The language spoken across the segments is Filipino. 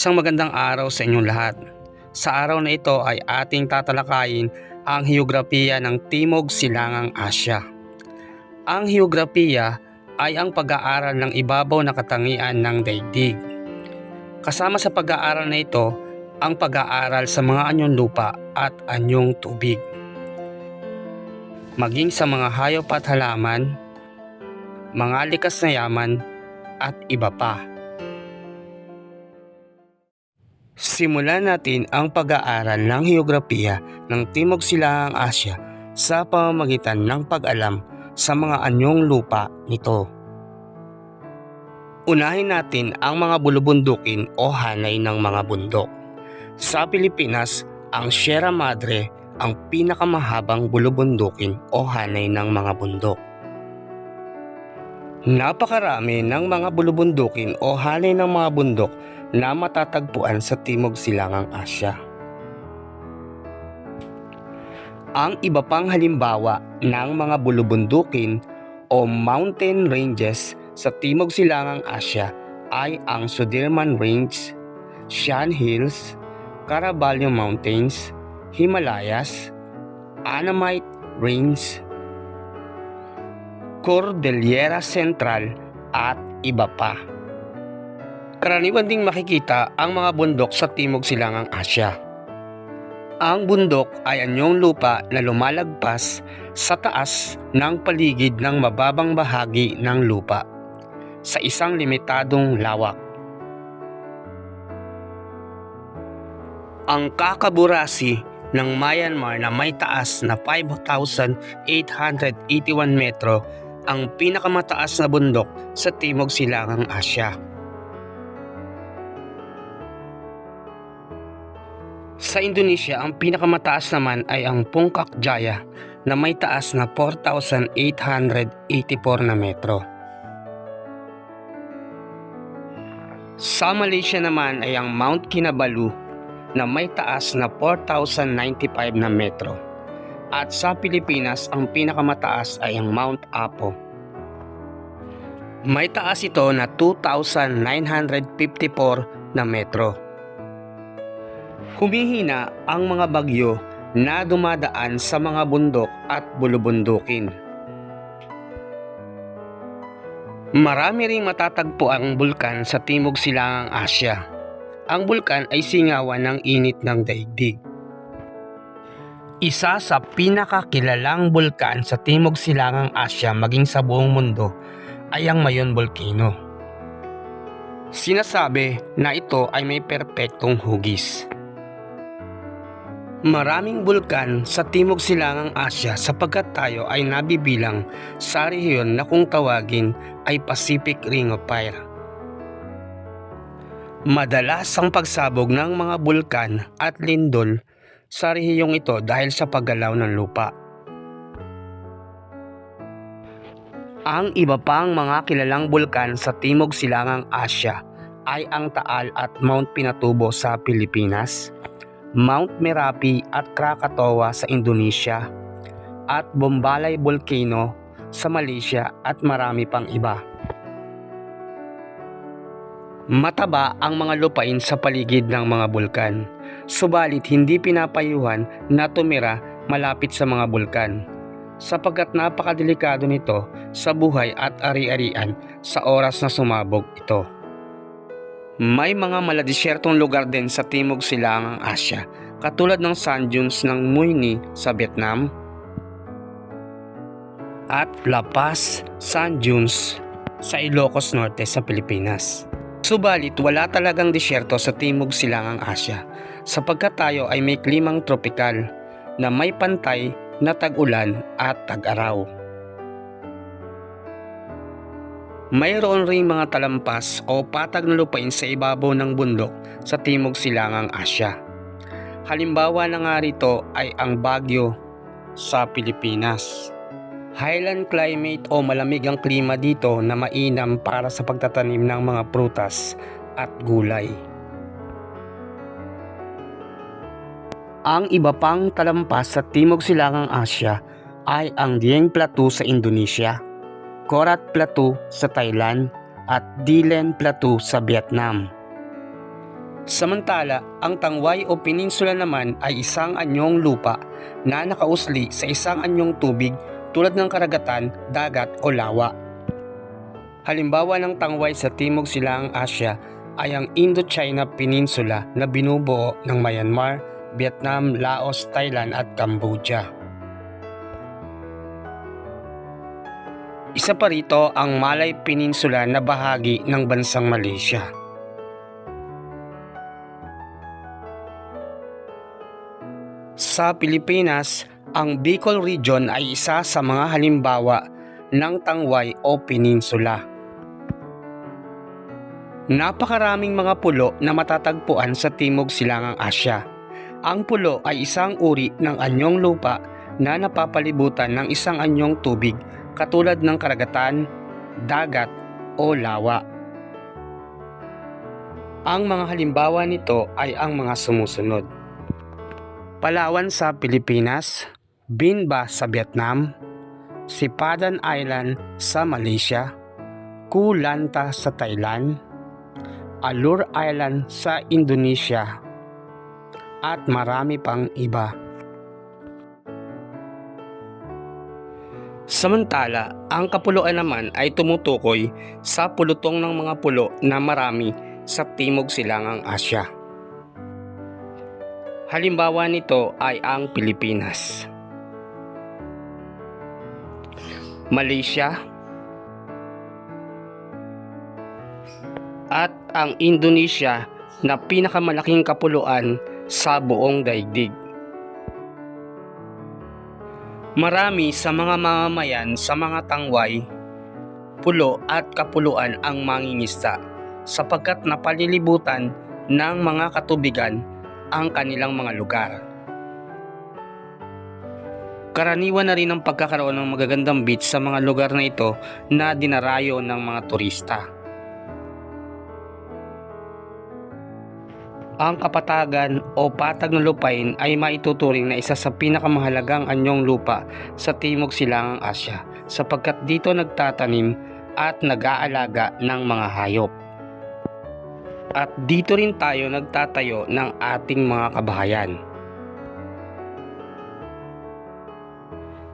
Isang magandang araw sa inyong lahat. Sa araw na ito ay ating tatalakayin ang heograpiya ng Timog Silangang Asya. Ang heograpiya ay ang pag-aaral ng ibabaw na katangian ng daigdig. Kasama sa pag-aaral na ito ang pag-aaral sa mga anyong lupa at anyong tubig. Maging sa mga hayop at halaman, mga likas na yaman at iba pa. Simulan natin ang pag-aaral ng heograpiya ng Timog Silangang Asya sa pamamagitan ng pag-alam sa mga anyong lupa nito. Unahin natin ang mga bulubundukin o hanay ng mga bundok. Sa Pilipinas, ang Sierra Madre ang pinakamahabang bulubundukin o hanay ng mga bundok. Napakarami ng mga bulubundukin o hanay ng mga bundok na matatagpuan sa Timog Silangang Asya. Ang iba pang halimbawa ng mga bulubundukin o mountain ranges sa Timog Silangang Asya ay ang Sudirman Range, Shan Hills, Caraballo Mountains, Himalayas, Annamite Range, Cordillera Central at iba pa. Karaniwan ding makikita ang mga bundok sa Timog Silangang Asya. Ang bundok ay anyong lupa na lumalagpas sa taas ng paligid ng mababang bahagi ng lupa sa isang limitadong lawak. Ang Kakaburasi ng Myanmar na may taas na 5,881 metro ang pinakamataas na bundok sa Timog Silangang Asya. Sa Indonesia, ang pinakamataas naman ay ang Puncak Jaya na may taas na 4,884 na metro. Sa Malaysia naman ay ang Mount Kinabalu na may taas na 4,095 na metro. At sa Pilipinas, ang pinakamataas ay ang Mount Apo. May taas ito na 2,954 na metro. Humihina ang mga bagyo na dumadaan sa mga bundok at bulubundukin. Marami ring matatagpo ang bulkan sa Timog Silangang Asya. Ang bulkan ay singawan ng init ng daigdig. Isa sa pinakakilalang bulkan sa Timog Silangang Asya maging sa buong mundo ay ang Mayon Volcano. Sinasabi na ito ay may perpektong hugis. Maraming bulkan sa Timog Silangang Asya sapagkat tayo ay nabibilang sa rehiyon na kung tawagin ay Pacific Ring of Fire. Madalas ang pagsabog ng mga bulkan at lindol sa rehiyong ito dahil sa paggalaw ng lupa. Ang iba pang mga kilalang bulkan sa Timog Silangang Asya ay ang Taal at Mount Pinatubo sa Pilipinas, Mount Merapi at Krakatoa sa Indonesia, at Bombalay Volcano sa Malaysia at marami pang iba. Mataba ang mga lupain sa paligid ng mga bulkan, subalit hindi pinapayuhan na tumira malapit sa mga bulkan sapagkat napakadelikado nito sa buhay at ari-arian sa oras na sumabog ito. May mga maladisyertong lugar din sa Timog Silangang Asya katulad ng sand dunes ng Muyni sa Vietnam at La Paz Sand Dunes sa Ilocos Norte sa Pilipinas. Subalit wala talagang disyerto sa Timog Silangang Asya sapagkat tayo ay may klimang tropikal na may pantay na tag-ulan at tag-araw. Mayroon ring mga talampas o patag na lupain sa ibabaw ng bundok sa Timog Silangang Asya. Halimbawa na nga rito ay ang Baguio sa Pilipinas. Highland climate o malamig ang klima dito na mainam para sa pagtatanim ng mga prutas at gulay. Ang iba pang talampas sa Timog Silangang Asya ay ang Dieng Plateau sa Indonesia, Korat Plateau sa Thailand at Dilen Plateau sa Vietnam. Samantala, ang tangway o peninsula naman ay isang anyong lupa na nakausli sa isang anyong tubig tulad ng karagatan, dagat o lawa. Halimbawa ng tangway sa Timog Silangang Asya ay ang Indochina Peninsula na binubuo ng Myanmar, Vietnam, Laos, Thailand at Cambodia. Isa pa rito ang Malay Peninsula na bahagi ng bansang Malaysia. Sa Pilipinas, ang Bicol Region ay isa sa mga halimbawa ng tangway o peninsula. Napakaraming mga pulo na matatagpuan sa Timog Silangang Asya. Ang pulo ay isang uri ng anyong lupa na napapalibutan ng isang anyong tubig katulad ng karagatan, dagat o lawa. Ang mga halimbawa nito ay ang mga sumusunod. Palawan sa Pilipinas, Binba sa Vietnam, Sipadan Island sa Malaysia, Kulanta sa Thailand, Alur Island sa Indonesia, at marami pang iba. Samantala, ang kapuluan naman ay tumutukoy sa pulutong ng mga pulo na marami sa Timog Silangang Asya. Halimbawa nito ay ang Pilipinas. Malaysia at ang Indonesia na pinakamalaking kapuluan sa buong daigdig. Marami sa mga mamamayan sa mga tangway, pulo at kapuluan ang mangingista sapagkat napalilibutan ng mga katubigan ang kanilang mga lugar. Karaniwan na rin ang pagkakaroon ng magagandang beach sa mga lugar na ito na dinarayo ng mga turista. Ang kapatagan o patag na lupain ay maituturing na isa sa pinakamahalagang anyong lupa sa Timog Silangang Asya sapagkat dito nagtatanim at nag-aalaga ng mga hayop. At dito rin tayo nagtatayo ng ating mga kabahayan.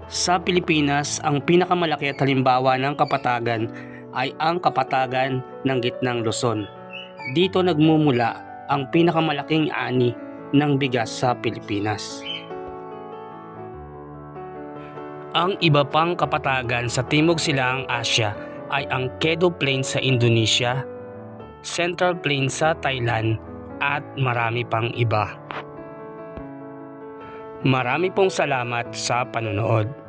Sa Pilipinas, ang pinakamalaki at halimbawa ng kapatagan ay ang kapatagan ng gitnang Luzon. Dito nagmumula ang pinakamalaking ani ng bigas sa Pilipinas. Ang iba pang kapatagan sa Timog Silangang Asya ay ang Kedo Plain sa Indonesia, Central Plain sa Thailand at marami pang iba. Marami pong salamat sa panonood.